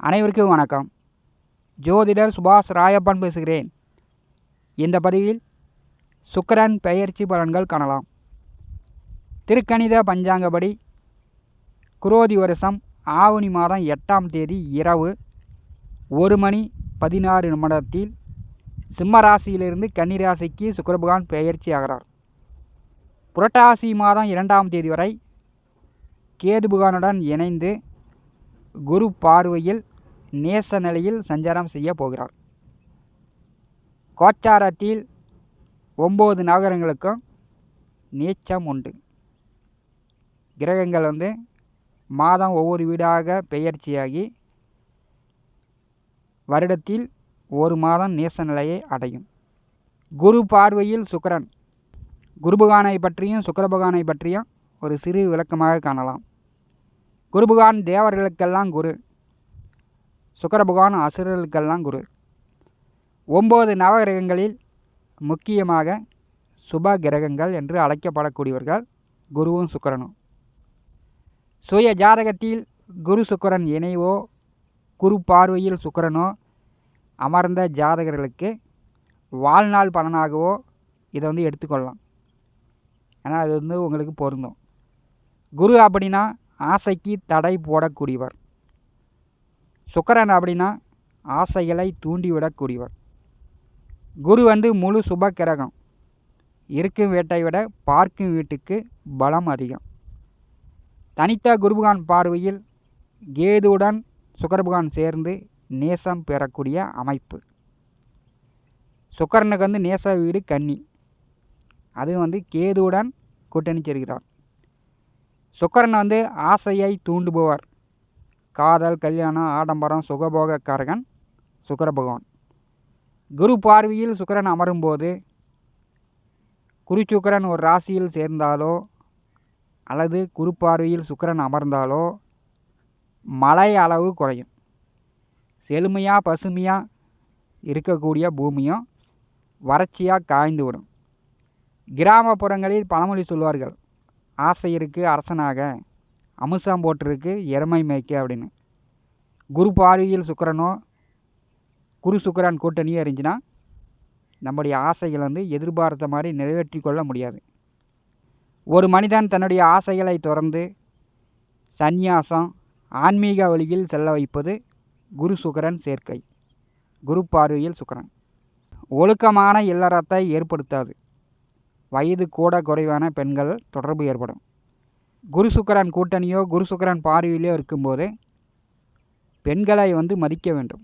அனைவருக்கும் வணக்கம். ஜோதிடர் சுபாஷ் ராயப்பன் பேசுகிறேன். இந்த பதிவில் சுக்கரன் பெயர்ச்சி பலன்கள் காணலாம். திருக்கணித பஞ்சாங்கப்படி குரோதி வருஷம் ஆவணி மாதம் எட்டாம் தேதி இரவு ஒரு மணி பதினாறு நிமிடத்தில் சிம்ம ராசியிலிருந்து கன்னிராசிக்கு சுக்கரபகவான் பெயர்ச்சி ஆகிறார். புரட்டாசி மாதம் இரண்டாம் தேதி வரை கேது பகவானுடன் இணைந்து குரு பார்வையில் நேச நிலையில் சஞ்சாரம் செய்ய போகிறார் கோச்சாரத்தில் ஒம்பது நகரங்களுக்கும் நீச்சம் உண்டு. கிரகங்கள் வந்து மாதம் ஒவ்வொரு வீடாக பெயர்ச்சியாகி வருடத்தில் ஒரு மாதம் நேச நிலையை அடையும். குரு பார்வையில் சுக்கரன். குருபகானை பற்றியும் சுக்கரபகானை பற்றியும் ஒரு சிறு விளக்கமாக காணலாம். குருபகான் தேவர்களுக்கெல்லாம் குரு. சுக்கர பகவான் அசுரர்களுக்கெல்லாம் குரு. ஒம்பது நவகிரகங்களில் முக்கியமாக சுப கிரகங்கள் என்று அழைக்கப்படக்கூடியவர்கள் குருவும் சுக்கரனும். சுய ஜாதகத்தில் குரு சுக்கரன் இணைவோ குரு பார்வையில் சுக்கரனோ அமர்ந்த ஜாதகர்களுக்கு வாழ்நாள் பலனாகவோ இதை வந்து எடுத்துக்கொள்ளலாம். ஏன்னா அது வந்து உங்களுக்கு பொருந்தும். குரு அப்படின்னா ஆசைக்கு தடை போடக்கூடியவர். சுக்கரன் அப்படின்னா ஆசைகளை தூண்டிவிடக்கூடியவர். குரு வந்து முழு சுப கிரகம் இருக்கும் வீட்டை விட பார்க்கும் வீட்டுக்கு பலம் அதிகம். தனித்த குருபகான் பார்வையில் கேதுவுடன் சுக்கரபகான் சேர்ந்து நேசம் பெறக்கூடிய அமைப்பு. சுக்கரனுக்கு வந்து நேச வீடு கன்னி. அது வந்து கேதுவுடன் கூட்டணி சேர்கிறார் சுக்கரன் வந்து ஆசையை தூண்டுபவர். காதல் கல்யாணம் ஆடம்பரம் சுகபோகக்காரகன் சுக்கர பகவான் குரு பார்வையில் சுக்கரன் அமரும்போது குரு சுக்கரன் ஒரு ராசியில் சேர்ந்தாலோ அல்லது குரு பார்வையில் சுக்கரன் அமர்ந்தாலோ மழை அளவு குறையும். செழுமையாக பசுமையாக இருக்கக்கூடிய பூமியும் வறட்சியாக காய்ந்து விடும் கிராமப்புறங்களில் பழமொழி சொல்வார்கள் ஆசை இருக்குது அரசனாக அமுசம் போட்டிருக்கு எருமை மேய்க்க அப்படின்னு. குரு பார்வையில் சுக்கரனோ குரு சுக்கரன் கூட்டணியோ இருந்துச்சுன்னா நம்முடைய ஆசைகள் வந்து எதிர்பார்த்த மாதிரி நிறைவேற்றி கொள்ள முடியாது. ஒரு மனிதன் தன்னுடைய ஆசைகளை தொடர்ந்து சந்நியாசம் ஆன்மீக வழியில் செல்ல வைப்பது குரு சுக்கரன் சேர்க்கை. குரு பார்வையில் சுக்கரன். ஒழுக்கமான இல்லறத்தை ஏற்படுத்தாது. வயது கூட குறைவான பெண்கள் தொடர்பு ஏற்படும். குரு சுக்கரன் கூட்டணியோ குரு சுக்கரன் பார்வையிலோ இருக்கும்போது பெண்களை வந்து மதிக்க வேண்டும்.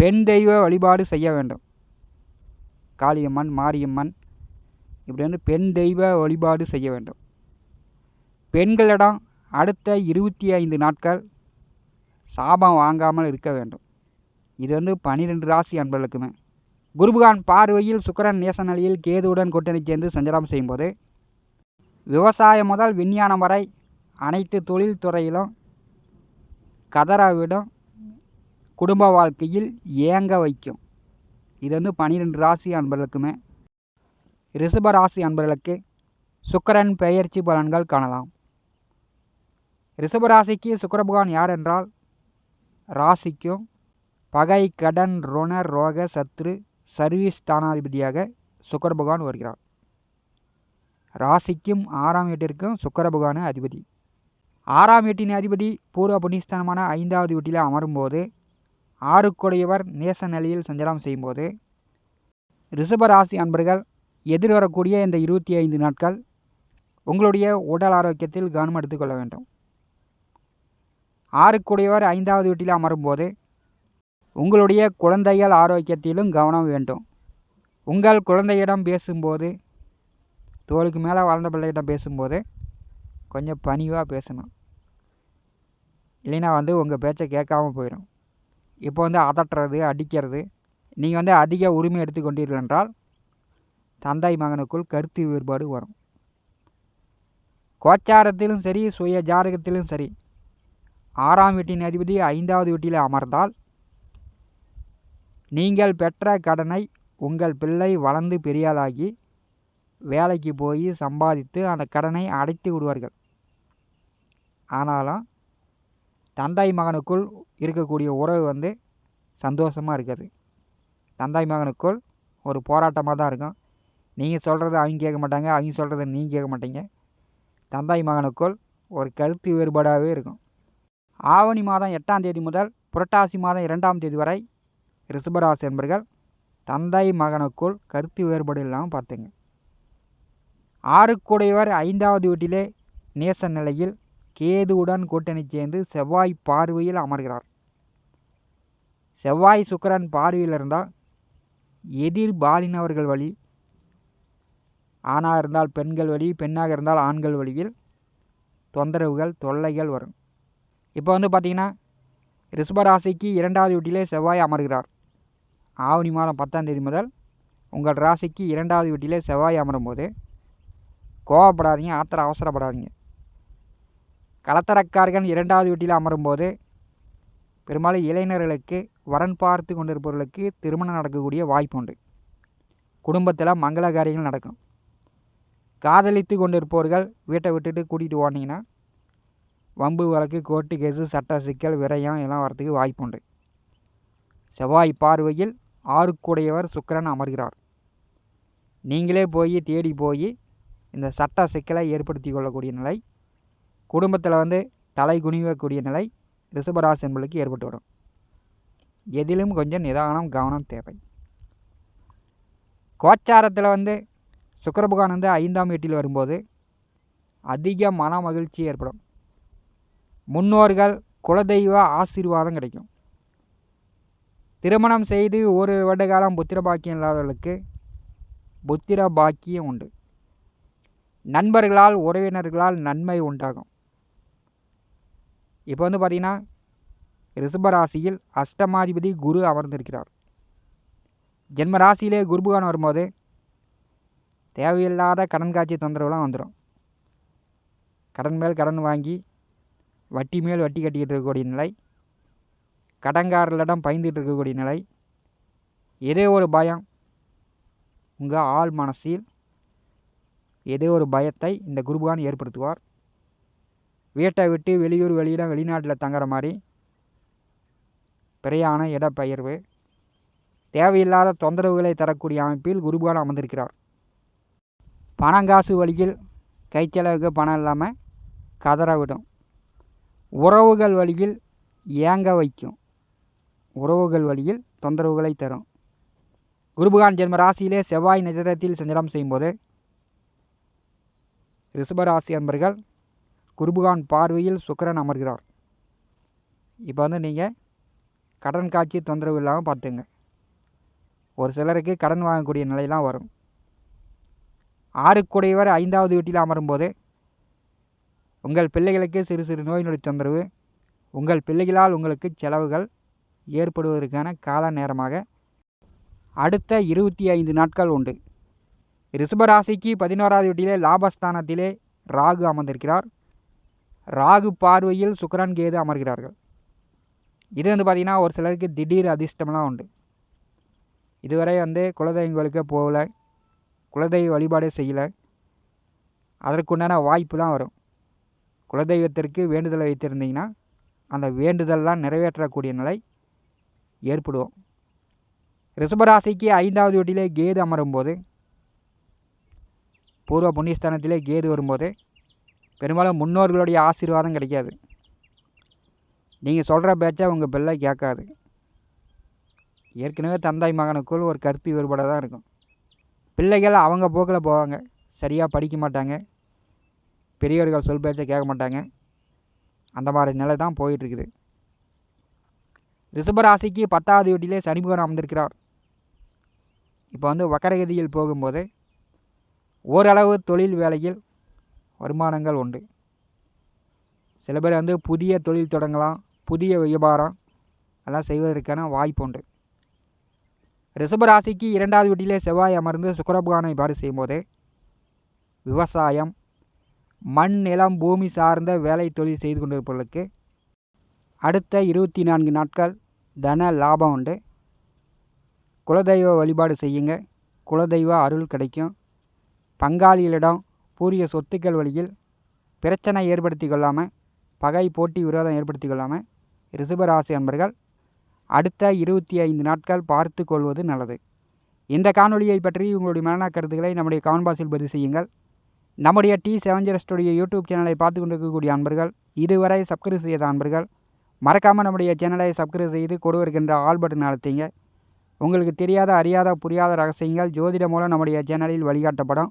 பெண் தெய்வ வழிபாடு செய்ய வேண்டும். காளியம்மன் மாரியம்மன் இப்படி வந்து பெண் தெய்வ வழிபாடு செய்ய வேண்டும். பெண்களிடம் அடுத்த இருபத்தி ஐந்து நாட்கள் சாபம் வாங்காமல் இருக்க வேண்டும். இது வந்து பன்னிரெண்டு ராசி அன்பர்களுக்குமே. குருபகான் பார்வையில் சுக்கரன் நேச நிலையில் கேதுவுடன் கூட்டணி சேர்ந்து சஞ்சாரம் செய்யும்போது விவசாயம் முதல் விஞ்ஞானம் வரை அனைத்து தொழில்துறையிலும் கதராவிடம் குடும்ப வாழ்க்கையில் ஏங்க வைக்கும். இது வந்து பன்னிரெண்டு ராசி அன்பர்களுக்குமே. ரிஷப ராசி அன்பர்களுக்கு சுக்கரன் பெயர்ச்சி பலன்கள் காணலாம். ரிஷபராசிக்கு சுக்கரபகவான் யார் என்றால் ராசிக்கும் பகை கடன் ருண ரோக சத்ரு சர்வீஸ் ஸ்தானாதிபதியாக சுக்கரபகவான் வருகிறார். ராசிக்கும் ஆறாம் வீட்டிற்கும் சுக்கர பகவான அதிபதி. ஆறாம் வீட்டின் அதிபதி பூர்வ புண்ணியஸ்தானமான ஐந்தாவது வீட்டில் அமரும்போது ஆறுக்குடையவர் நேச நிலையில் சஞ்சாரம் செய்யும்போது ரிஷப ராசி அன்பர்கள் எதிர்வரக்கூடிய இந்த இருபத்தி ஐந்து நாட்கள் உங்களுடைய உடல் ஆரோக்கியத்தில் கவனம் எடுத்துக்கொள்ள வேண்டும். ஆறுக்குடையவர் ஐந்தாவது வீட்டில் அமரும்போது உங்களுடைய குழந்தைகள் ஆரோக்கியத்திலும் கவனம் வேண்டும். உங்கள் குழந்தையிடம் பேசும்போது தோளுக்கு மேலே வளர்ந்த பிள்ளைகிட்ட பேசும்போது கொஞ்சம் பணிவாக பேசணும். இல்லைன்னா வந்து உங்கள் பேச்சை கேட்காம போயிடும். இப்போ வந்து அதட்டுறது அடிக்கிறது நீங்கள் வந்து அதிக உரிமை எடுத்துக்கொண்டீர்கள் என்றால் தந்தை மகனுக்குள் கருத்து வேறுபாடு வரும். கோச்சாரத்திலும் சரி சுய ஜாதகத்திலும் சரி ஆறாம் வீட்டின் அதிபதி ஐந்தாவது வீட்டில் அமர்ந்தால் நீங்கள் பெற்ற கடனை உங்கள் பிள்ளை வளர்ந்து பெரியாளாகி வேலைக்கு போய் சம்பாதித்து அந்த கடனை அடைத்து விடுவார்கள். ஆனாலும் தந்தை மகனுக்குள் இருக்கக்கூடிய உறவு வந்து சந்தோஷமாக இருக்காது. தந்தை மகனுக்குள் ஒரு போராட்டமாக தான் இருக்கும். நீங்கள் சொல்கிறத அவங்க கேட்க மாட்டாங்க அவங்க சொல்கிறத நீங்கள் கேட்க மாட்டீங்க. தந்தை மகனுக்குள் ஒரு கருத்து வேறுபாடாகவே இருக்கும். ஆவணி மாதம் எட்டாம் தேதி முதல் புரட்டாசி மாதம் இரண்டாம் தேதி வரை ரிஷபராசி என்பர்கள் தந்தை மகனுக்குள் கருத்து வேறுபாடு இல்லாமல் பார்த்துங்க. ஆறுக்குடையவர் ஐந்தாவது வீட்டிலே நேச நிலையில் கேதுவுடன் கூட்டணி சேர்ந்து செவ்வாய் பார்வையில் அமர்கிறார். செவ்வாய் சுக்கரன் பார்வையில் இருந்தால் எதிர் பாலினவர்கள் வழி ஆணாக இருந்தால் பெண்கள் வழி பெண்ணாக இருந்தால் ஆண்கள் வழியில் தொந்தரவுகள் தொல்லைகள் வரும். இப்போ வந்து பார்த்திங்கன்னா ரிஷபராசிக்கு இரண்டாவது வீட்டிலே செவ்வாய் அமர்கிறார். ஆவணி மாதம் பத்தாம் தேதி முதல் உங்கள் ராசிக்கு இரண்டாவது வீட்டிலே செவ்வாய் அமரும் போது கோவப்படாதீங்க ஆத்திர அவசரப்படாதீங்க. கலத்தரக்காரகன் இரண்டாவது வீட்டில் அமரும்போது பெரும்பாலும் இளைஞர்களுக்கு வரன் பார்த்து கொண்டிருப்பவர்களுக்கு திருமணம் நடக்கக்கூடிய வாய்ப்பு உண்டு. குடும்பத்தில் மங்கள காரியங்கள் நடக்கும். காதலித்து கொண்டிருப்பவர்கள் வீட்டை விட்டுட்டு கூட்டிகிட்டு ஓடினீங்கன்னா வம்பு வழக்கு கோர்ட்டு கேஸு சட்ட சிக்கல் விரயம் எல்லாம் வரத்துக்கு வாய்ப்பு உண்டு. செவ்வாய் பார்வையில் ஆறுக்குடையவர் சுக்கரன் அமர்கிறார். நீங்களே போய் தேடி போய் இந்த சட்ட சிக்கலை ஏற்படுத்தி கொள்ளக்கூடிய நிலை குடும்பத்தில் வந்து தலை குனிவக்கூடிய நிலை ரிஷபராசி என்பளுக்கு ஏற்பட்டு வரும். எதிலும் கொஞ்சம் நிதானம் கவனம் தேவை. கோச்சாரத்தில் வந்து சுக்கரபகவான் வந்து ஐந்தாம் வீட்டில் வரும்போது அதிக மன மகிழ்ச்சி ஏற்படும். முன்னோர்கள் குலதெய்வ ஆசீர்வாதம் கிடைக்கும். திருமணம் செய்து ஒரு வருட காலம் புத்திர பாக்கியம் இல்லாதவர்களுக்கு புத்திர பாக்கியம் உண்டு. நண்பர்களால் உறவினர்களால் நன்மை உண்டாகும். இப்போ வந்து பார்த்திங்கன்னா ரிஷபராசியில் அஷ்டமாதிபதி குரு அமர்ந்திருக்கிறார். ஜென்ம ராசியிலே குருபகான் வரும்போது தேவையில்லாத கடன் காட்சி தொந்தரவுலாம் வந்துடும் கடன் மேல் கடன் வாங்கி வட்டி மேல் வட்டி கட்டிக்கிட்டு இருக்கக்கூடிய நிலை கடங்காரர்களிடம் பயந்துகிட்டு இருக்கக்கூடிய நிலை ஏதோ ஒரு பயம் உங்கள் ஆள் மனசில் ஏதோ ஒரு பயத்தை இந்த குருபகான் ஏற்படுத்துவார். வீட்டை விட்டு வெளியூர் வெளியிடம் வெளிநாட்டில் தங்குற மாதிரி பிரயாண இடப்பெயர்வு. தேவையில்லாத தொந்தரவுகளை தரக்கூடிய அமைப்பில் குருபகான் அமர்ந்திருக்கிறார். பணங்காசு வழியில் கைச்செலவுக்கு பணம் இல்லாமல் கதற விடும். உறவுகள் வழியில் ஏங்க வைக்கும். உறவுகள் வழியில் தொந்தரவுகளை தரும். குருபகான் ஜென்ம ராசியிலே செவ்வாய் நட்சத்திரத்தில் சஞ்சலம் செய்யும்போது ரிஷபராசி அன்பர்கள் குருபகான் பார்வையில் சுக்கரன் அமர்கிறார். இப்போ வந்து நீங்கள் கடன் காட்சி தொந்தரவு இல்லாமல் பார்த்துங்க. ஒரு சிலருக்கு கடன் வாங்கக்கூடிய நிலையெல்லாம் வரும். ஆறுக்குடையவர் ஐந்தாவது வீட்டில் அமரும்போது உங்கள் பிள்ளைகளுக்கு சிறு சிறு நோய் நொடி தொந்தரவு உங்கள் பிள்ளைகளால் உங்களுக்கு செலவுகள் ஏற்படுவதற்கான கால நேரமாக அடுத்த இருபத்தி ஐந்து நாட்கள் உண்டு. ரிஷபராசிக்கு பதினோராவது வீட்டிலே லாபஸ்தானத்திலே ராகு அமர்ந்திருக்கிறார். ராகு பார்வையில் சுக்கரன் கேது அமர்கிறார்கள். இது வந்து பார்த்திங்கன்னா ஒரு சிலருக்கு திடீர் அதிர்ஷ்டம்லாம் உண்டு. இதுவரை வந்து குலதெய்வங்களுக்கு போகல. குலதெய்வ வழிபாடு செய்யலை. அதற்குண்டான வாய்ப்புலாம் வரும். குலதெய்வத்திற்கு வேண்டுதலை வைத்திருந்தீங்கன்னா அந்த வேண்டுதல்லாம் நிறைவேற்றக்கூடிய நிலை ஏற்படுவோம் ரிஷபராசிக்கு ஐந்தாவது வீட்டிலே கேது அமரும்போது பூர்வ புண்ணியஸ்தானத்திலே கேது வரும்போது பெரும்பாலும் முன்னோர்களுடைய ஆசீர்வாதம் கிடைக்காது. நீங்கள் சொல்கிற பேச்சை உங்கள் பிள்ளை கேட்காது. ஏற்கனவே தந்தாய் மகனுக்குள் ஒரு கருத்து வேறுபாடாக தான் இருக்கும். பிள்ளைகள் அவங்க போக்கில் போவாங்க. சரியாக படிக்க மாட்டாங்க. பெரியவர்கள் சொல் பேச்சை கேட்க மாட்டாங்க. அந்த மாதிரி நிலை தான் போயிட்டுருக்குது. ரிஷபராசிக்கு பத்தாவது வீட்டிலே சனி பகவான் அமர்ந்திருக்கிறார். இப்போ வந்து வக்கரகதியில் போகும்போது ஓரளவு தொழில் வேலையில் வருமானங்கள் உண்டு. சில பேர் வந்து புதிய தொழில் தொடங்கலாம் புதிய வியாபாரம் எல்லாம் செய்வதற்கான வாய்ப்பு உண்டு. ரிஷபராசிக்கு இரண்டாவது வீட்டிலே செவ்வாய் அமர்ந்து சுக்கரபகானை பாரு செய்யும்போது விவசாயம் மண் நிலம் பூமி சார்ந்த வேலை தொழில் செய்து கொண்டிருப்பவர்களுக்கு அடுத்த இருபத்தி நான்கு நாட்கள் தன லாபம் உண்டு. குலதெய்வ வழிபாடு செய்யுங்க. குலதெய்வ அருள் கிடைக்கும். பங்காளிகளிடம் பூரிய சொத்துக்கள் வழியில் பிரச்சனை ஏற்படுத்தி கொள்ளாமல் பகை போட்டி விரோதம் ஏற்படுத்தி கொள்ளாமல் ரிஷபராசி அன்பர்கள் அடுத்த இருபத்தி ஐந்து நாட்கள் பார்த்து கொள்வது நல்லது. இந்த காணொலியை பற்றி உங்களுடைய மரண கருத்துக்களை நம்முடைய கமெண்ட் பதிவு செய்யுங்கள். நம்முடைய T seven zero studio YouTube சேனலை பார்த்து கொண்டிருக்கக்கூடிய அன்பர்கள் இதுவரை சப்ஸ்கிரைப் செய்த அன்பர்கள் மறக்காமல் நம்முடைய சேனலை சப்ஸ்கிரைப் செய்து கொடுவருக்கின்ற ஆல் பட்டன் அழுத்திங்க. உங்களுக்கு தெரியாத அறியாத புரியாத ரகசியங்கள் ஜோதிடம் மூலம் நம்முடைய சேனலில் வழிகாட்டப்படும்.